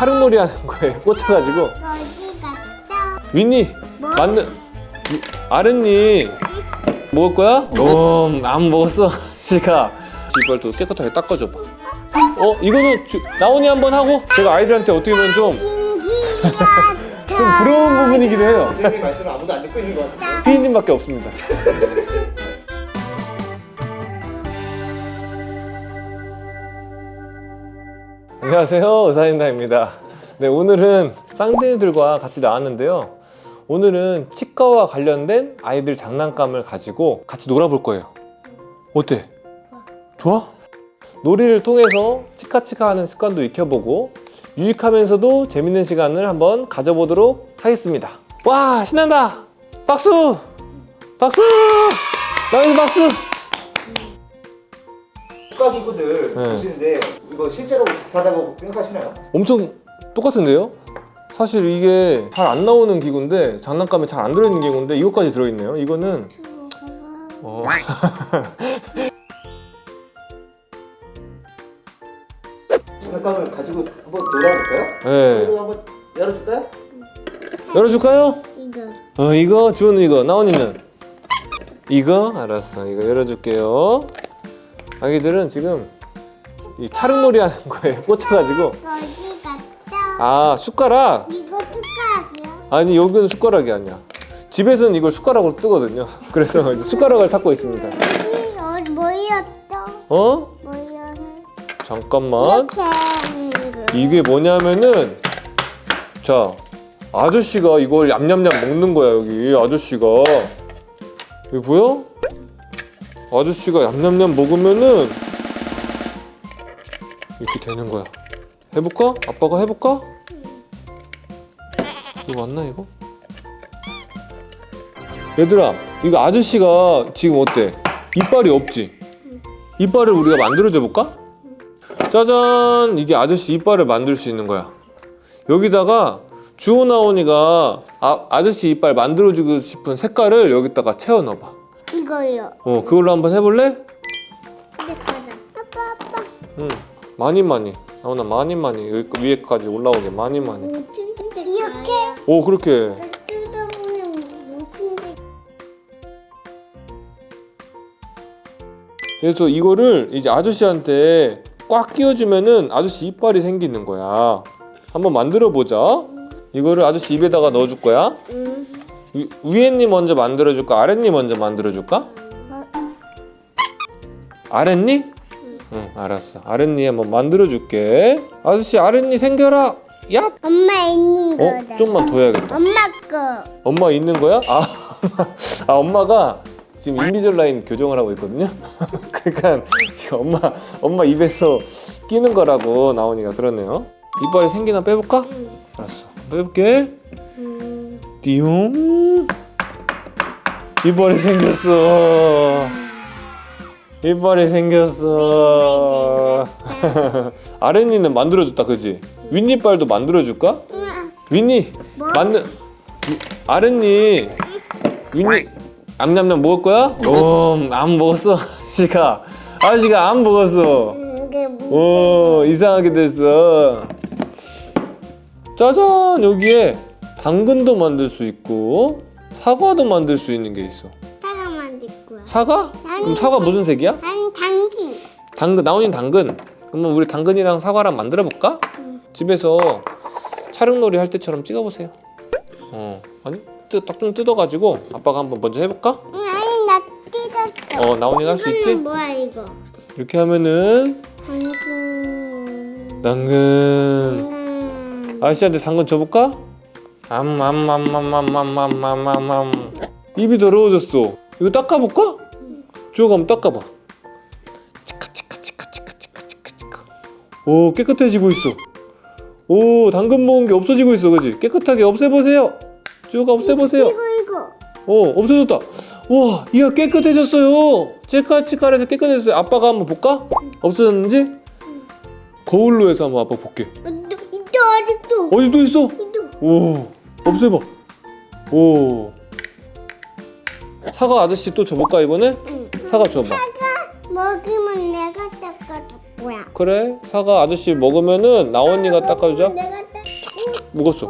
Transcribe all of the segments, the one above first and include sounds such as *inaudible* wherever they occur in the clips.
차릉놀이 하는 거에 꽂혀가지고 어디? 윈니 뭐? 맞는 이- 아랫니 먹을 거야? 음 안 먹었어 시가 *laughs* 이걸 또 깨끗하게 닦아줘봐 어 이거는 주, 나온이 한번 하고 제가 아이들한테 어떻게 보면 좀좀 신기하다. 부러운 부분이기도 해요 선생님 말씀을 아무도 안 듣고 있는 것 같은데. 피디님밖에 없습니다 *laughs* 안녕하세요 의사인다입니다. 네 오늘은 쌍둥이들과 같이 나왔는데요. 오늘은 치과와 관련된 아이들 장난감을 가지고 같이 놀아볼 거예요. 어때? 좋아? 놀이를 통해서 치카치카 하는 습관도 익혀보고 유익하면서도 재밌는 시간을 한번 가져보도록 하겠습니다. 와 신난다! 박수! 박수! 나이스 박수 치과 기구들 네. 보시는데 이거 실제로 비슷하다고 생각하시나요? 엄청 똑같은데요? 사실 이게 잘 안 나오는 기구인데 장난감에 잘 안 들어있는 기구인데 이것까지 들어있네요 이거는 어. *laughs* 장난감을 가지고 한번 놀아볼까요? 네. 이거 한번 열어줄까요? 열어줄까요? 이거. 어 이거 주는 이거 나온이는 이거 알았어 이거 열어줄게요 아기들은 지금 이 차릉놀이 하는 *laughs* 거에 꽂혀가지고 갔다? 아 숟가락 이거 뚜껑이야? 아니 여기는 숟가락이 아니야 집에서는 이걸 숟가락으로 뜨거든요 *laughs* 그래서 이제 숟가락을 찾고 있습니다 여기 어, 뭐였어? 어? 뭐였어? 잠깐만 이렇게 하는 거. 이게 뭐냐면은 자 아저씨가 이걸 얌얌얌 먹는 거야 여기 아저씨가 여기 보여? 아저씨가 얌얌얌 먹으면은 이렇게 되는 거야 해볼까? 아빠가 해볼까? 이거 맞나 이거? 얘들아 이거 아저씨가 지금 어때? 이빨이 없지? 이빨을 우리가 만들어줘 볼까? 짜잔 이게 아저씨 이빨을 만들 수 있는 거야 여기다가 주호나온이가 아, 아저씨 이빨 만들어주고 싶은 색깔을 여기다가 채워 넣어봐 이거요. 어 그걸로 한번 해볼래? 이제 가자. 아빠 아빠. 응 많이 많이 나오나 많이 많이 여기 위에까지 올라오게 많이 많이 이렇게 오 그렇게 뜯어보면 무슨 색? 그래서 이거를 이제 아저씨한테 꽉 끼워주면은 아저씨 이빨이 생기는 거야 한번 만들어 보자 이거를 아저씨 입에다가 넣어줄 거야 응. 위, 위에니 먼저 만들어줄까 아랫니 먼저 만들어줄까? 아랫니? 응 알았어 아랫니 한번 만들어줄게 아저씨 아랫니 생겨라 얍! 엄마 있는 거다. 어? 좀만 더 해야겠다 엄마 거. 엄마 있는 거야? 아, *laughs* 아 엄마가 지금 인비졸 라인 교정을 하고 있거든요 *laughs* 그러니까 지금 엄마 엄마 입에서 끼는 거라고 나오니까 그러네요 이빨이 생기나 빼볼까? 알았어 빼볼게 음. 띠용 이빨이 생겼어. 이빨이 생겼어. *laughs* 아랫니는 만들어줬다 그지? 윗니빨도 만들어줄까? 윗니? 뭐? 위- 아랫니. 윗니. 암냠냠 먹을 거야? 음안 먹었어? 아저씨가 아저씨가 안 먹었어. 음, 이게 뭐? 오 이상하게 됐어. 짜잔 여기에 당근도 만들 수 있고 사과도 만들 수 있는 게 있어 사과 만들 거야. 사과? 그럼 사과 무슨 색이야? 아니 당기. 당근 나온이 당근 그러면 우리 당근이랑 사과랑 만들어 볼까? 집에서 차릉놀이 할 때처럼 찍어보세요 어 아니 딱좀 뜯어가지고 아빠가 한번 먼저 해볼까? 응, 아니 나 찢었어. 어 나온이가 할 수 있지? 이거는 뭐야 이거? 이렇게 하면은 당기. 당근 음. 아저씨한테 당근 줘볼까? 암암암암암암암암암 입이 더러워졌어 이거 닦아볼까? 주워가 한번 닦아봐 치카 치카 치카 치카 치카 치카 치카 오 깨끗해지고 있어 오 당근 먹은 게 없어지고 있어 그지? 깨끗하게 없애보세요 주워가 없애보세요 이거 이거. 어 없어졌다 우와 이거 깨끗해졌어요 치카 치카해서 깨끗해졌어요 아빠가 한번 볼까? 없어졌는지? 거울로 해서 한번 아빠 볼게 어, 또 있어 아직도. 어디 또 있어? 있어. 오 없애봐 오 사과 아저씨 또 줘볼까 이번에? 응. 사과 줘봐 먹으면 내가 닦아줄 거야. 그래 사과 아저씨 먹으면은 나온이가 닦아주자 내가 먹었어.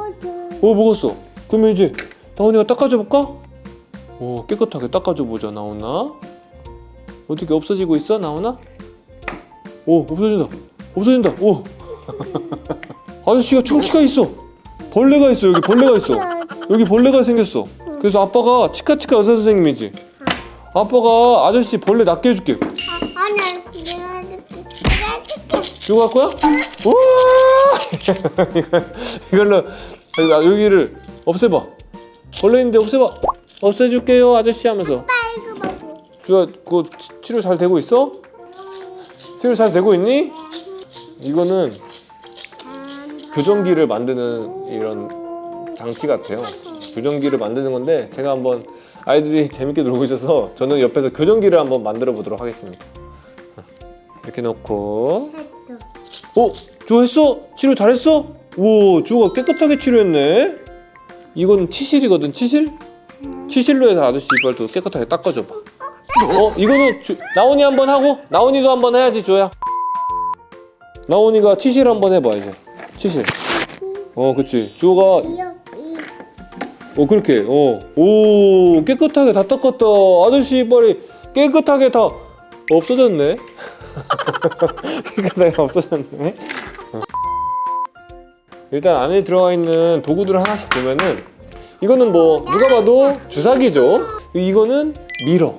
오 먹었어. 그러면 이제 나온이가 닦아줘 볼까? 오 깨끗하게 닦아줘 보자 나오나? 어떻게 없어지고 있어 나오나? 오 없어진다. 없어진다. 오 *laughs* 아저씨가 충치가 있어. 벌레가 있어 여기 벌레가 있어. 여기 벌레가 생겼어. 그래서 아빠가 치카치카 의사 선생님이지. 아빠가 아저씨 벌레 낫게 해줄게. 아, 아니야. 내가 해줄게. 내가 해줄게. 주고 갈 거야? 우와! 이걸- *laughs* 이걸로 여기- 여기를 없애봐. 벌레 있는데 없애봐. 없애줄게요 아저씨 하면서. 빨고 먹고. 주야 그거 치- 치료 잘 되고 있어? 치료 잘 되고 있니? 이거는 교정기를 만드는 이런 장치 같아요. 교정기를 만드는 건데 제가 한번 아이들이 재밌게 놀고 있어서 저는 옆에서 교정기를 한번 만들어 보도록 하겠습니다. 이렇게 놓고. 어? 주호 했어? 치료 잘했어? 오 주호가 깨끗하게 치료했네 이건 치실이거든 치실? 치실로 해서 아저씨 이빨도 깨끗하게 닦아줘봐 어? 이거는 주, 나온이 한번 하고 나온이도 한번 해야지 주호야 나온이가 치실 한번 해봐 이제 치실 어 그치. 주호가. 어 그렇게. 어 오 깨끗하게 다 닦았다. 아저씨 이빨이 깨끗하게 다 없어졌네. *laughs* 깨끗하게 없어졌네. 어. 일단 안에 들어가 있는 도구들을 하나씩 보면은 이거는 뭐 누가 봐도 주사기죠. 이거는 미러.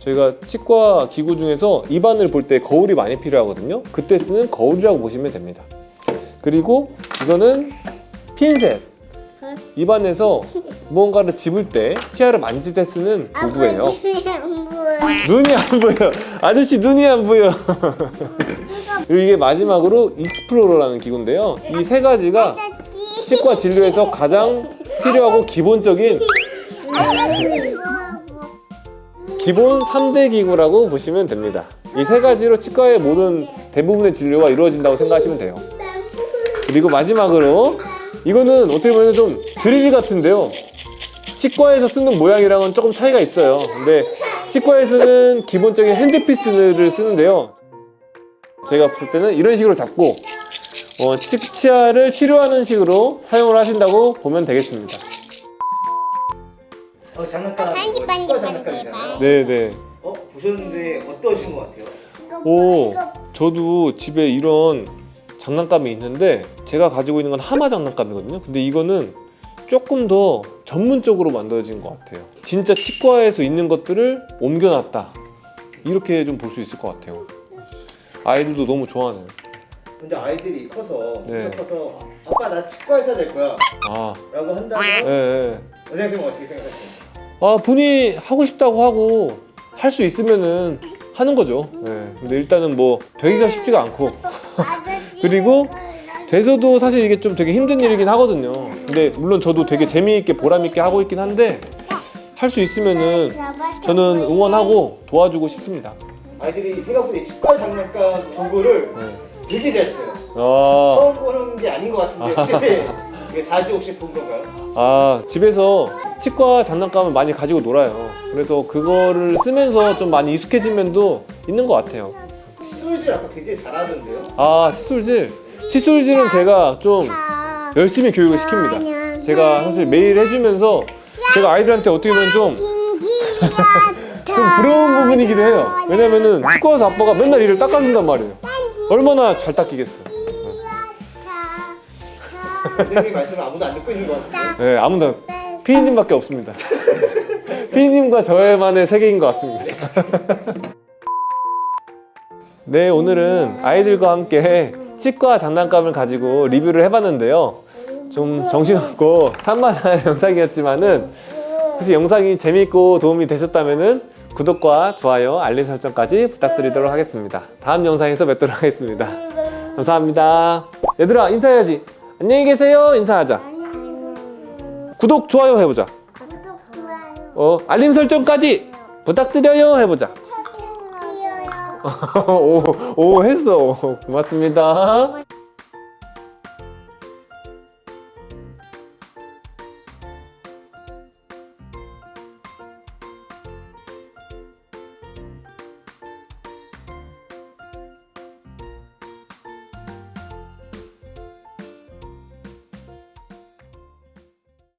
저희가 치과 기구 중에서 입안을 볼 때 거울이 많이 필요하거든요. 그때 쓰는 거울이라고 보시면 됩니다 그리고 이거는 핀셋 입안에서 무언가를 집을 때 치아를 만질 때 쓰는 도구예요. 눈이 안 보여. 아저씨 눈이 안 보여. 그리고 이게 마지막으로 익스플로러라는 기구인데요. 이 세 가지가 치과 진료에서 가장 필요하고 기본적인 기본 3대 기구라고 보시면 됩니다. 이 세 가지로 치과의 모든 대부분의 진료가 이루어진다고 생각하시면 돼요. 그리고 마지막으로 이거는 어떻게 보면 좀 드릴 같은데요. 치과에서 쓰는 모양이랑은 조금 차이가 있어요. 근데 치과에서는 기본적인 핸드피스를 쓰는데요. 제가 볼 때는 이런 식으로 잡고 어, 치, 치아를 치료하는 식으로 사용을 하신다고 보면 되겠습니다. 어, 장난감. 반지, 뭐 반지, 치과 반지, 장난감이잖아요. 네네. 어 보셨는데 어떠신 것 같아요? 오, 저도 집에 이런 장난감이 있는데 제가 가지고 있는 건 하마 장난감이거든요. 근데 이거는 조금 더 전문적으로 만들어진 것 같아요. 진짜 치과에서 있는 것들을 옮겨놨다. 이렇게 좀 볼 수 있을 것 같아요. 아이들도 너무 좋아하네요. 근데 아이들이 커서 네. 커서 아빠 나 치과 의사 될 거야 아, 라고 한다면 예, 예. 선생님은 어떻게 생각하세요? 아, 본인이 하고 싶다고 하고 할 수 있으면은 하는 거죠. 예. 근데 일단은 뭐 되기가 쉽지가 않고 *laughs* 그리고 돼서도 사실 이게 좀 되게 힘든 일이긴 하거든요. 근데 물론 저도 되게 재미있게 보람있게 하고 있긴 한데 할 수 있으면은 저는 응원하고 도와주고 싶습니다. 아이들이 생각보다 이 치과 장난감 도구를 네. 되게 잘 써요 아, 처음 보는 게 아닌 것 같은데 *laughs* 혹시 이게 자주 혹시 본 건가요? 아 집에서 치과 장난감을 많이 가지고 놀아요. 그래서 그거를 쓰면서 좀 많이 익숙해진 면도 있는 것 같아요. 칫솔질 아까 굉장히 잘하던데요? 아 칫솔질, 칫솔질은 제가 좀 열심히 교육을 시킵니다. 제가 사실 매일 해주면서 제가 아이들한테 어떻게 보면 좀 *laughs* 좀 부러운 부분이기도 해요. 왜냐면은 치과 가서 아빠가 맨날 이를 닦아준단 말이에요. 얼마나 잘 닦이겠어. 선생님 말씀을 아무도 안 듣고 있는 것 같은데 네, 아무도 피디님밖에 없습니다. *laughs* 피디님과 저의만의 세계인 것 같습니다. *laughs* 네, 오늘은 아이들과 함께 치과 장난감을 가지고 리뷰를 해봤는데요. 좀 정신없고 산만한 *laughs* 영상이었지만은 혹시 영상이 재밌고 도움이 되셨다면은 구독과 좋아요, 알림 설정까지 부탁드리도록 하겠습니다. 다음 영상에서 뵙도록 하겠습니다. 감사합니다. 얘들아 인사해야지. 안녕히 계세요. 인사하자. 구독, 좋아요 해보자. 구독, 좋아요, 어, 알림 설정까지 부탁드려요 해보자. *laughs* 오, 오 했어. 고맙습니다.